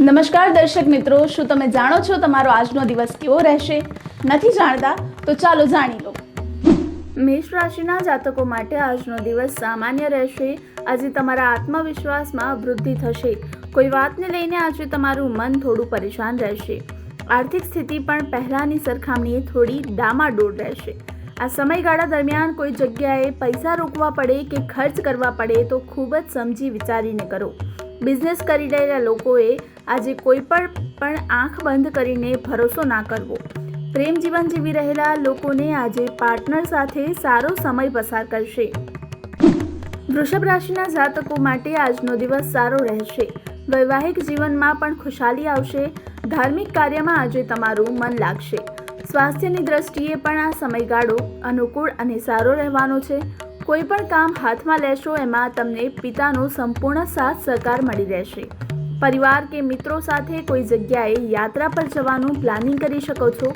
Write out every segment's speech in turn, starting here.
નમસ્કાર દર્શક મિત્રો, શું તમે જાણો છો તમારો આજનો દિવસ કેવો રહેશે? નથી જાણતા? તો ચાલો જાણી લો. મેષ રાશિના જાતકો માટે આજનો દિવસ સામાન્ય રહેશે. આજે તમારા આત્મવિશ્વાસમાં વૃદ્ધિ થશે. કોઈ વાતને લઈને આજે તમારું મન થોડું પરેશાન રહેશે. આર્થિક સ્થિતિ પણ પહેલાંની સરખામણીએ થોડી ડામાડોળ રહેશે. આ સમયગાળા દરમિયાન કોઈ જગ્યાએ પૈસા રોકવા પડે કે ખર્ચ કરવા પડે તો ખૂબ જ સમજી વિચારીને કરો. બિઝનેસ કરી રહેલા લોકોએ આજે કોઈ પણ પણ આંખ બંધ કરીને ભરોસો ના કરવો. પ્રેમ જીવન જીવી રહેલા લોકોને આજે પાર્ટનર સાથે સારો સમય પસાર કરશે. વૃષભ રાશિના જાતકો માટે આજનો દિવસ સારો રહેશે. વૈવાહિક જીવનમાં પણ ખુશાલી આવશે. ધાર્મિક કાર્યમાં આજે તમારું મન લાગશે. સ્વાસ્થ્યની દ્રષ્ટિએ પણ આ સમયગાળો અનુકૂળ અને સારો રહેવાનો છે. કોઈ પણ કામ હાથમાં લેશો, એમાં તમને પિતાનો સંપૂર્ણ સાથ સહકાર મળી રહેશે. પરિવાર કે મિત્રો સાથે કોઈ જગ્યાએ યાત્રા પર જવાનું પ્લાનિંગ કરી શકો છો.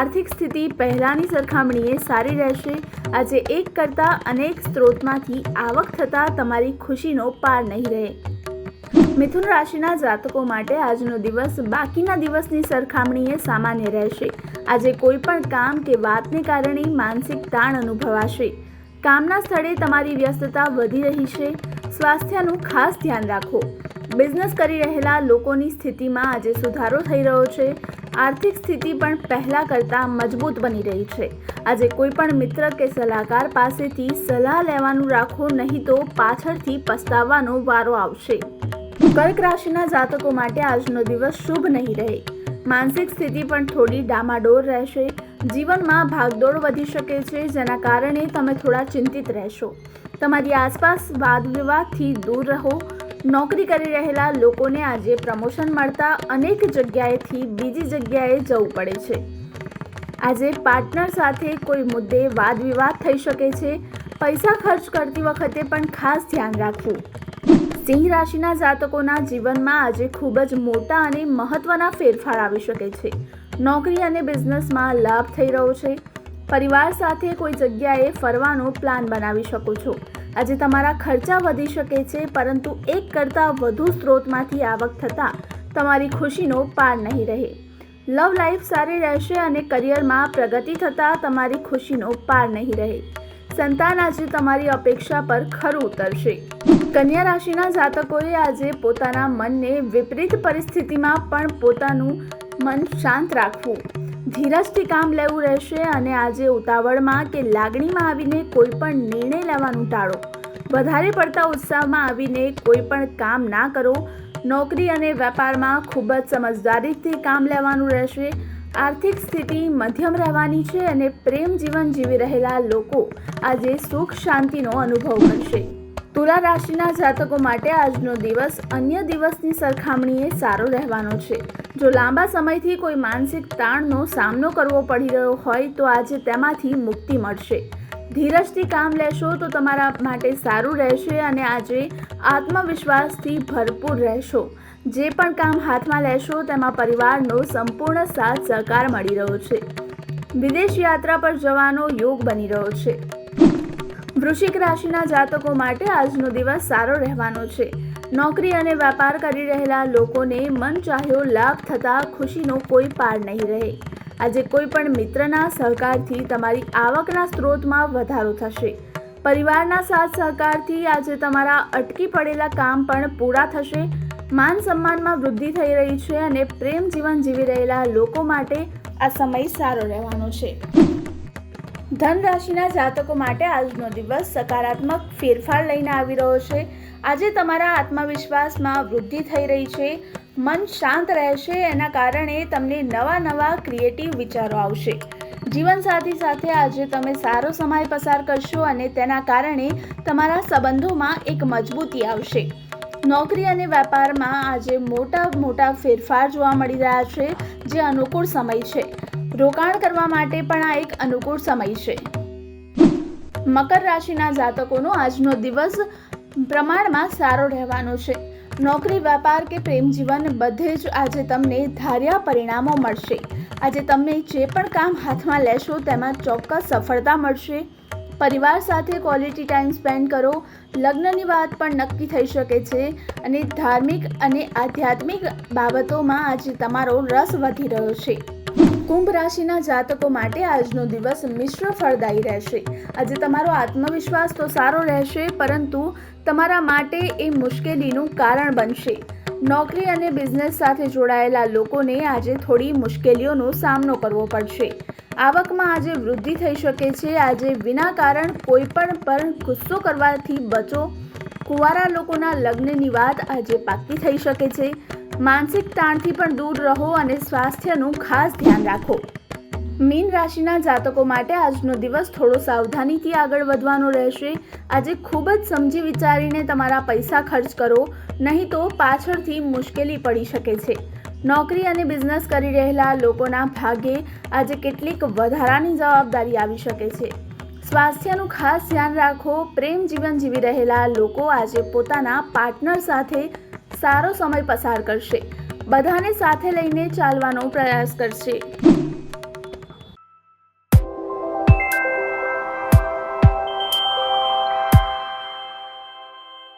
આર્થિક સ્થિતિ પહેલાંની સરખામણીએ સારી રહેશે. આજે એક કરતાં અનેક સ્ત્રોતમાંથી આવક થતાં તમારી ખુશીનો પાર નહીં રહે. મિથુન રાશિના જાતકો માટે આજનો દિવસ બાકીના દિવસની સરખામણીએ સામાન્ય રહેશે. આજે કોઈ પણ કામ કે વાતને કારણે માનસિક તાણ અનુભવાશે. કામના સ્થળે તમારી વ્યસ્તતા વધી રહી છે. સ્વાસ્થ્યનું ખાસ ધ્યાન રાખો. બિઝનેસ કરી રહેલા લોકોની સ્થિતિમાં આજે સુધારો થઈ રહ્યો છે. આર્થિક સ્થિતિ પણ પહેલાં કરતાં મજબૂત બની રહી છે. આજે કોઈ પણ મિત્ર કે સલાહકાર પાસેથી સલાહ લેવાનું રાખો, નહીં તો પાછળથી પસ્તાવવાનો વારો આવશે. કર્ક રાશિના જાતકો માટે આજનો દિવસ શુભ નહીં રહે. માનસિક સ્થિતિ પણ થોડી ડામાડોળ રહેશે. જીવનમાં ભાગદોડ વધી શકે છે, જેના કારણે તમે થોડા ચિંતિત રહેશો. તમારી આસપાસ વાદ વિવાદથી દૂર રહો. નોકરી કરી રહેલા લોકોને આજે પ્રમોશન મળતા અનેક જગ્યાએથી બીજી જગ્યાએ જવું પડે છે. આજે પાર્ટનર સાથે કોઈ મુદ્દે વાદ વિવાદ થઈ શકે છે. પૈસા ખર્ચ કરતી વખતે પણ ખાસ ધ્યાન રાખવું. સિંહ રાશિના જાતકોના જીવનમાં આજે ખૂબ જ મોટા અને મહત્ત્વના ફેરફાર આવી શકે છે. નોકરી અને બિઝનેસમાં લાભ થઈ રહ્યો છે. પરિવાર સાથે કોઈ જગ્યાએ ફરવાનો પ્લાન બનાવી શકો છો. આજે તમારા ખર્ચા વધી શકે છે, પરંતુ એક કરતાં વધુ સ્ત્રોતમાંથી આવક થતાં તમારી ખુશીનો પાર નહીં રહે. લવ લાઈફ સારી રહેશે અને કરિયરમાં પ્રગતિ થતાં તમારી ખુશીનો પાર નહીં રહે. સંતાન આજે તમારી અપેક્ષા પર ખરું ઉતરશે. કન્યા રાશિના જાતકોએ આજે પોતાના મનને વિપરીત પરિસ્થિતિમાં પણ પોતાનું મન શાંત રાખવું. ધીરજથી કામ લેવું રહેશે અને આજે ઉતાવળમાં કે લાગણીમાં આવીને કોઈ પણ નિર્ણય લેવાનું ટાળો. વધારે પડતા ઉત્સાહમાં આવીને કોઈ પણ કામ ના કરો. નોકરી અને વેપારમાં ખૂબ જ સમજદારીથી કામ લેવાનું રહેશે. આર્થિક સ્થિતિ મધ્યમ રહેવાની છે અને પ્રેમ જીવન જીવી રહેલા લોકો આજે સુખ શાંતિનો અનુભવ કરશે. તુલા રાશિના જાતકો માટે આજનો દિવસ અન્ય દિવસની સરખામણીએ સારો રહેવાનો છે. જો લાંબા સમયથી કોઈ માનસિક તાણનો સામનો કરવો પડી રહ્યો હોય, તો આજે તેમાંથી મુક્તિ મળશે. ધીરજથી કામ લેશો તો તમારા માટે સારું રહેશે અને આજે આત્મવિશ્વાસથી ભરપૂર રહેશો. જે પણ કામ હાથમાં લેશો, તેમાં પરિવારનો સંપૂર્ણ સાથ સહકાર મળી રહ્યો છે. વિદેશ યાત્રા પર જવાનો યોગ બની રહ્યો છે. વૃશ્ચિક રાશિના જાતકો માટે આજનો દિવસ સારો રહેવાનો છે. નોકરી અને વેપાર કરી રહેલા લોકોને મન ચાહ્યો લાભ થતાં ખુશીનો કોઈ પાર નહીં રહે. આજે કોઈ પણ મિત્રના સહકારથી તમારી આવકના સ્ત્રોતમાં વધારો થશે. પરિવારના સાથ સહકારથી આજે તમારા અટકી પડેલા કામ પણ પૂરા થશે. માન સન્માનમાં વૃદ્ધિ થઈ રહી છે અને પ્રેમ જીવન જીવી રહેલા લોકો માટે આ સમય સારો રહેવાનો છે. ધન રાશિના જાતકો માટે આજનો દિવસ સકારાત્મક ફેરફાર લઈને આવી રહ્યો છે. આજે તમારા આત્મવિશ્વાસમાં વૃદ્ધિ થઈ રહી છે. મન શાંત રહેશે, એના કારણે તમને નવા નવા ક્રિએટિવ વિચારો આવશે. જીવનસાથી સાથે આજે તમે સારો સમય પસાર કરશો અને તેના કારણે તમારા સંબંધોમાં એક મજબૂતી આવશે. નોકરી અને વેપારમાં આજે મોટા મોટા ફેરફાર જોવા મળી રહ્યા છે, જે અનુકૂળ સમય છે. રોકાણ કરવા માટે પણ આ એક અનુકૂળ સમય છે. મકર રાશિના જાતકોનો આજનો દિવસ પ્રમાણમાં સારો રહેવાનો છે. નોકરી વેપાર કે પ્રેમ જીવન બધે જ આજે તમને ધાર્યા પરિણામો મળશે. આજે તમે જે પણ કામ હાથમાં લેશો તેમાં ચોક્કસ સફળતા મળશે. પરિવાર સાથે ક્વોલિટી ટાઈમ સ્પેન્ડ કરો. લગ્નની વાત પણ નક્કી થઈ શકે છે અને ધાર્મિક અને આધ્યાત્મિક બાબતોમાં આજે તમારો રસ વધી રહ્યો છે. કુંભ રાશિના જાતકો માટે આજનો દિવસ મિશ્ર ફળદાયી રહેશે. આજે તમારો આત્મવિશ્વાસ તો સારો રહેશે, પરંતુ તમારા માટે એ મુશ્કેલીનું કારણ બનશે. નોકરી અને બિઝનેસ સાથે જોડાયેલા લોકોને આજે થોડી મુશ્કેલીઓનો સામનો કરવો પડશે. આવકમાં આજે વૃદ્ધિ થઈ શકે છે. આજે વિના કારણ કોઈ પણ પર ગુસ્સો કરવાથી બચો. કુંવારા લોકોના લગ્નની વાત આજે પાકી થઈ શકે છે. માનસિક તાણથી પણ દૂર રહો અને સ્વાસ્થ્યનું ખાસ ધ્યાન રાખો. મીન રાશિના જાતકો માટે આજનો દિવસ થોડો સાવધાનીથી આગળ વધવાનો રહેશે. આજે ખૂબ જ સમજી વિચારીને તમારા પૈસા ખર્ચ કરો, નહીં તો પાછળથી મુશ્કેલી પડી શકે છે. નોકરી અને બિઝનેસ કરી રહેલા લોકોના ભાગે આજે કેટલીક વધારાની જવાબદારી આવી શકે છે. સ્વાસ્થ્યનું ખાસ ધ્યાન રાખો. પ્રેમ જીવન જીવી રહેલા લોકો આજે પોતાના પાર્ટનર સાથે સારો સમય પસાર કરશે. બધાને સાથે લઈને ચાલવાનો પ્રયાસ કરશે.